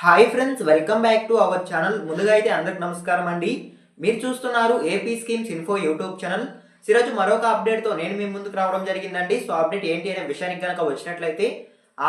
Hi friends welcome back to our channel. ముందుగా అయితే అందరికి నమస్కారం అండి. మీరు చూస్తున్నారు AP schemes info YouTube channel. Siraju మరొక అప్డేట్తో నేను మీ ముందుకు రావడం జరిగిందండి. సో అప్డేట్ ఏంటి అనే విషయానికి కనుక వచ్చినట్లయితే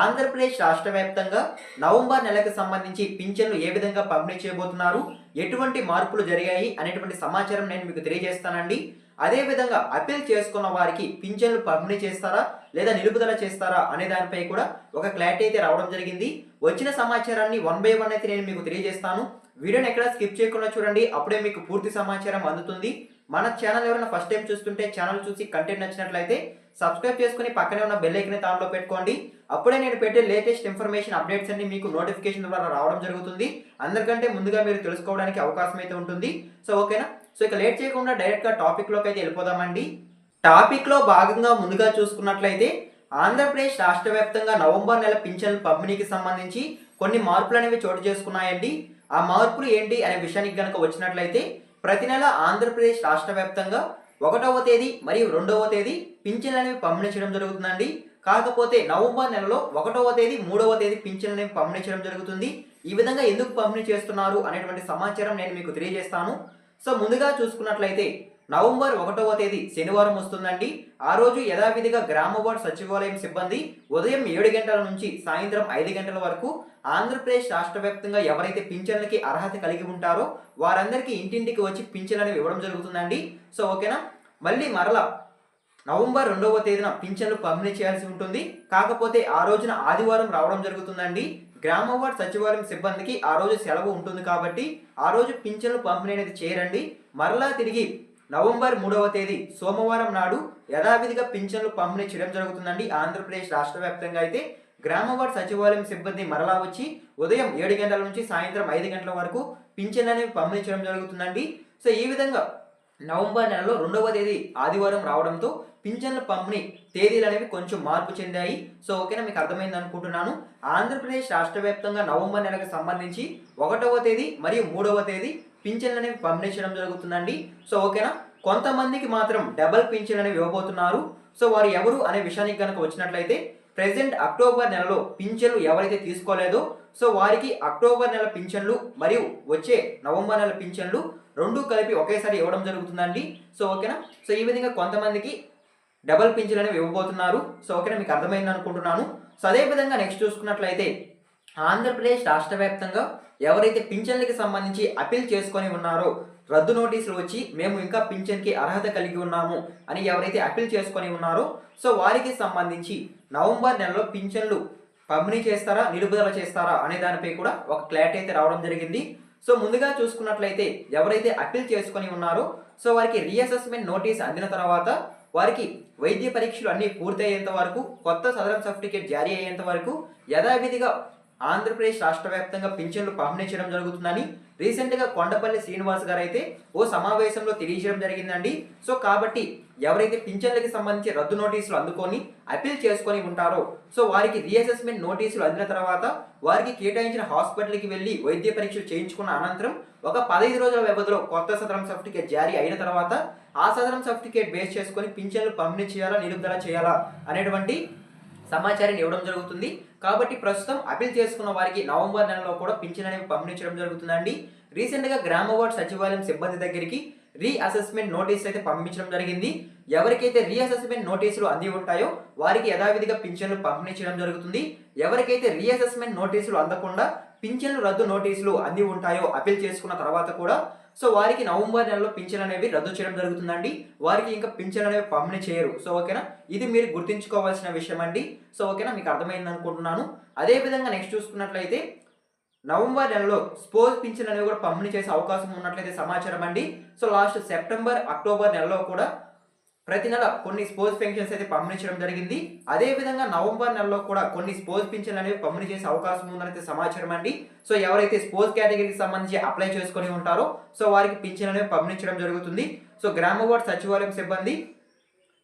ఆంధ్రప్రదేశ్ రాష్ట్ర వ్యాప్తంగా నవంబర్ నెలకు సంబంధించి పింఛన్లు ఏ విధంగా పంపిణీ చేయబోతున్నారు ఎటువంటి మార్పులు జరిగాయి అనేటువంటి సమాచారం నేను మీకు తెలియజేస్తానండి. అదేవిధంగా అప్పీల్ చేసుకున్న వారికి పింఛన్లు పంపిణీ చేస్తారా లేదా నిలుపుదల చేస్తారా అనే దానిపై కూడా ఒక క్లారిటీ అయితే రావడం జరిగింది. వచ్చిన సమాచారాన్ని వన్ బై వన్ అయితే నేను మీకు తెలియజేస్తాను. వీడియోని ఎక్కడ స్కిప్ చేయకుండా చూడండి. అప్పుడే మీకు పూర్తి సమాచారం అందుతుంది. మన ఛానల్ ఎవరైనా ఫస్ట్ టైం చూస్తుంటే ఛానల్ చూసి కంటెంట్ నచ్చినట్లయితే సబ్స్క్రైబ్ చేసుకుని పక్కనే ఉన్న బెల్ ఐకన్ ఆన్లో పెట్టుకోండి. అప్పుడే నేను పెట్టే లేటెస్ట్ ఇన్ఫర్మేషన్ అప్డేట్స్ అన్ని మీకు నోటిఫికేషన్ ద్వారా రావడం జరుగుతుంది. అందరికంటే ముందుగా మీరు తెలుసుకోవడానికి అవకాశం అయితే ఉంటుంది. సో ఓకేనా సో ఇక లేట్ చేయకుండా డైరెక్ట్గా టాపిక్లోకి అయితే వెళ్ళిపోదామండి. టాపిక్లో భాగంగా ముందుగా చూసుకున్నట్లయితే ఆంధ్రప్రదేశ్ రాష్ట్ర వ్యాప్తంగా నవంబర్ నెల పింఛన్ పంపిణీకి సంబంధించి కొన్ని మార్పులు అనేవి చోటు చేసుకున్నాయండి. ఆ మార్పులు ఏంటి అనే విషయానికి కనుక వచ్చినట్లయితే ప్రతి నెల ఆంధ్రప్రదేశ్ రాష్ట్ర వ్యాప్తంగా ఒకటవ తేదీ మరియు రెండవ తేదీ పింఛన్లు అనేవి పంపిణీ చేయడం జరుగుతుందండి. కాకపోతే నవంబర్ నెలలో ఒకటవ తేదీ మూడవ తేదీ పింఛన్లు అనేవి పంపిణీ చేయడం జరుగుతుంది. ఈ విధంగా ఎందుకు పంపిణీ చేస్తున్నారు అనేటువంటి సమాచారం నేను మీకు తెలియజేస్తాను. సో ముందుగా చూసుకున్నట్లయితే నవంబర్ ఒకటవ తేదీ శనివారం వస్తుందండి. ఆ రోజు యథావిధిగా గ్రామ వార్డ్ సచివాలయం సిబ్బంది ఉదయం ఏడు గంటల నుంచి సాయంత్రం ఐదు గంటల వరకు ఆంధ్రప్రదేశ్ రాష్ట్ర వ్యాప్తంగా ఎవరైతే పింఛన్లకి అర్హత కలిగి ఉంటారో వారందరికీ ఇంటింటికి వచ్చి పింఛన్లు అనేవి ఇవ్వడం జరుగుతుందండి. సో ఓకేనా? మళ్ళీ మరలా నవంబర్ రెండవ తేదీన పింఛన్లు పంపిణీ చేయాల్సి ఉంటుంది. కాకపోతే ఆ రోజున ఆదివారం రావడం జరుగుతుందండి. గ్రామ వార్డ్ సచివాలయం సిబ్బందికి ఆ రోజు సెలవు ఉంటుంది కాబట్టి ఆ రోజు పింఛన్లు పంపిణీ అనేది చేయరండి మరలా తిరిగి నవంబర్ మూడవ తేదీ సోమవారం నాడు యథావిధిగా పింఛన్లు పంపిణీ చేయడం జరుగుతుందండి. ఆంధ్రప్రదేశ్ రాష్ట్ర వ్యాప్తంగా అయితే గ్రామ వార్డ్ సచివాలయం సిబ్బంది మరలా వచ్చి ఉదయం ఏడు గంటల నుంచి సాయంత్రం ఐదు గంటల వరకు పింఛన్ అనేవి పంపిణీ చేయడం జరుగుతుందండి. సో ఈ విధంగా నవంబర్ నెలలో రెండవ తేదీ ఆదివారం రావడంతో పింఛన్ల పంపిణీ తేదీలు అనేవి కొంచెం మార్పు చెందాయి. సో ఓకేనా? మీకు అర్థమైంది అనుకుంటున్నాను. ఆంధ్రప్రదేశ్ రాష్ట్ర వ్యాప్తంగా నవంబర్ నెలకు సంబంధించి ఒకటవ తేదీ మరియు మూడవ తేదీ పింఛన్లు అనేవి పంపిణీ చేయడం జరుగుతుందండి. సో ఓకేనా? కొంతమందికి మాత్రం డబల్ పింఛన్లు అనేవి ఇవ్వబోతున్నారు. సో వారు ఎవరు అనే విషయానికి కనుక వచ్చినట్లయితే ప్రెసెంట్ అక్టోబర్ నెలలో పింఛన్లు ఎవరైతే తీసుకోలేదో సో వారికి అక్టోబర్ నెల పింఛన్లు మరియు వచ్చే నవంబర్ నెల పింఛన్లు రెండు కలిపి ఒకేసారి ఇవ్వడం జరుగుతుందండి. సో ఓకేనా? సో ఈ విధంగా కొంతమందికి డబల్ పింఛన్ అనేవి ఇవ్వబోతున్నారు. సో ఓకేనా మీకు అర్థమైంది అనుకుంటున్నాను. సో అదే విధంగా నెక్స్ట్ చూసుకున్నట్లయితే ఆంధ్రప్రదేశ్ రాష్ట్ర వ్యాప్తంగా ఎవరైతే పింఛన్లకి సంబంధించి అపీల్ చేసుకొని ఉన్నారో రద్దు నోటీసులు వచ్చి మేము ఇంకా పింఛన్కి అర్హత కలిగి ఉన్నాము అని ఎవరైతే అప్పీల్ చేసుకొని ఉన్నారో సో వారికి సంబంధించి నవంబర్ నెలలో పింఛన్లు పంపిణీ చేస్తారా నిలుపుదల చేస్తారా అనే దానిపై కూడా ఒక క్లారిటీ అయితే రావడం జరిగింది. సో ముందుగా చూసుకున్నట్లయితే ఎవరైతే అప్పీల్ చేసుకొని ఉన్నారో సో వారికి రీఅసెస్మెంట్ నోటీస్ అందిన తర్వాత వారికి వైద్య పరీక్షలు అన్నీ పూర్తయ్యేంత వరకు కొత్త సదరం సర్టిఫికేట్ జారీ అయ్యేంత వరకు యథావిధిగా ఆంధ్రప్రదేశ్ రాష్ట్ర వ్యాప్తంగా పింఛన్లు పంపిణీ చేయడం జరుగుతుందని రీసెంట్గా కొండపల్లి శ్రీనివాస్ గారు అయితే ఓ సమావేశంలో తెలియజేయడం జరిగిందండి. సో కాబట్టి ఎవరైతే పింఛన్లకి సంబంధించి రద్దు నోటీసులు అందుకొని అపీల్ చేసుకొని ఉంటారో సో వారికి రీఅసెస్మెంట్ నోటీసులు అందిన తర్వాత వారికి కేటాయించిన హాస్పిటల్కి వెళ్ళి వైద్య పరీక్షలు చేయించుకున్న అనంతరం ఒక పదహైదు రోజుల వ్యవధిలో కొత్త సదరం సర్టిఫికేట్ జారీ అయిన తర్వాత ఆ సదరం సర్టిఫికేట్ బేస్ చేసుకొని పింఛన్లు పంపిణీ చేయాలా నిలుపుదల చేయాలా అనేటువంటి సమాచారాన్ని ఇవ్వడం జరుగుతుంది. కాబట్టి ప్రస్తుతం అపీల్ చేసుకున్న వారికి నవంబర్ నెలలో కూడా పింఛన్ అనేవి పంపించడం జరుగుతుందండి. రీసెంట్గా గ్రామ వార్డ్ సచివాలయం సిబ్బంది దగ్గరికి రీ అసెస్మెంట్ నోటీసులు అయితే పంపించడం జరిగింది. ఎవరికైతే రీ అసెస్మెంట్ నోటీసులు అంది ఉంటాయో వారికి యథావిధిగా పింఛన్లు పంపిణీ చేయడం జరుగుతుంది. ఎవరికైతే రీ అసెస్మెంట్ నోటీసులు అందకుండా పింఛన్లు రద్దు నోటీసులు అంది ఉంటాయో అపీల్ చేసుకున్న తర్వాత కూడా సో వారికి నవంబర్ నెలలో పింఛన్ అనేవి రద్దు చేయడం జరుగుతుందండి. వారికి ఇంకా పింఛన్ అనేవి పంపిణీ చేయరు. సో ఓకేనా? ఇది మీరు గుర్తుంచుకోవాల్సిన విషయం అండి. సో ఓకేనా? మీకు అర్థమైంది అనుకుంటున్నాను. అదే విధంగా నెక్స్ట్ చూసుకున్నట్లయితే నవంబర్ నెలలో స్పోర్ట్స్ పింఛన్ అనేవి కూడా పంపిణీ చేసే అవకాశం ఉన్నట్లయితే సమాచారం అండి. సో లాస్ట్ సెప్టెంబర్ అక్టోబర్ నెలలో కూడా ప్రతి నెల కొన్ని స్పోర్ట్స్ పెన్షన్స్ అయితే పంపిణీ చేయడం జరిగింది. అదే విధంగా నవంబర్ నెలలో కూడా కొన్ని స్పోర్ట్స్ పెన్షన్లు అనేవి పంపిణీ చేసే అవకాశం ఉందనైతే సమాచారం అండి. సో ఎవరైతే స్పోర్ట్స్ కేటగిరీకి సంబంధించి అప్లై చేసుకొని ఉంటారో సో వారికి పింఛన్ అనేవి పంపిణీ చేయడం జరుగుతుంది. సో గ్రామ వార్డ్ సచివాలయం సిబ్బంది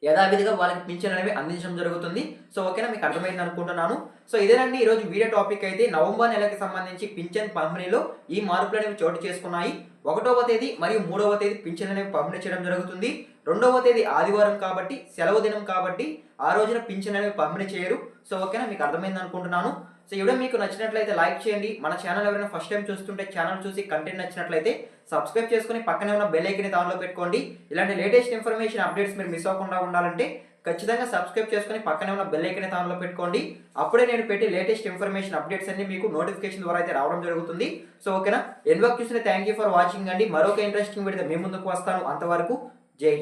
యథావిధిగా వాళ్ళకి పింఛన్ అనేవి అందించడం జరుగుతుంది. సో ఓకేనా? మీకు అర్థమైంది అనుకుంటున్నాను. సో ఇదేనండి ఈరోజు వీడియో టాపిక్ అయితే నవంబర్ నెలకి సంబంధించి పింఛన్ పంపిణీలో ఈ మార్పులు అనేవి చోటు చేసుకున్నాయి. ఒకటవ తేదీ మరియు మూడవ తేదీ పింఛన్ అనేవి పంపిణీ చేయడం జరుగుతుంది. రెండవ తేదీ ఆదివారం కాబట్టి సెలవు దినం కాబట్టి ఆ రోజున పింఛన్ అనేవి పంపిణీ చేయరు. సో ఓకేనా? మీకు అర్థమైంది అనుకుంటున్నాను. సో ఈ మీకు నచ్చినట్లయితే లైక్ చేయండి. మన ఛానల్ ఎవరైనా ఫస్ట్ టైం చూస్తుంటే ఛానల్ చూసి కంటెంట్ నచ్చినట్లయితే సబ్స్క్రైబ్ చేసుకుని పక్కనే ఉన్న బెల్ ఐకన్ పెట్టుకోండి. ఇలాంటి లేటెస్ట్ ఇన్ఫర్మేషన్ అప్డేట్స్ మీరు మిస్ అవ్వకుండా ఉండాలంటే ఖచ్చితంగా సబ్స్క్రైబ్ చేసుకుని పక్కనే ఉన్న బెల్ ఐకన్ పెట్టుకోండి. అప్పుడే నేను పెట్టి లేటెస్ట్ ఇన్ఫర్మేషన్ అప్డేట్స్ అన్ని మీకు నోటిఫికేషన్ ద్వారా అయితే రావడం జరుగుతుంది. సో ఓకేనా? ఎన్వర్క్ చూసిన థ్యాంక్ యూ ఫర్ వాచింగ్ అండి. మరొక ఇంట్రెస్టింగ్ పెడితే మీ ముందుకు వస్తాను. అంతవరకు జై హింద్.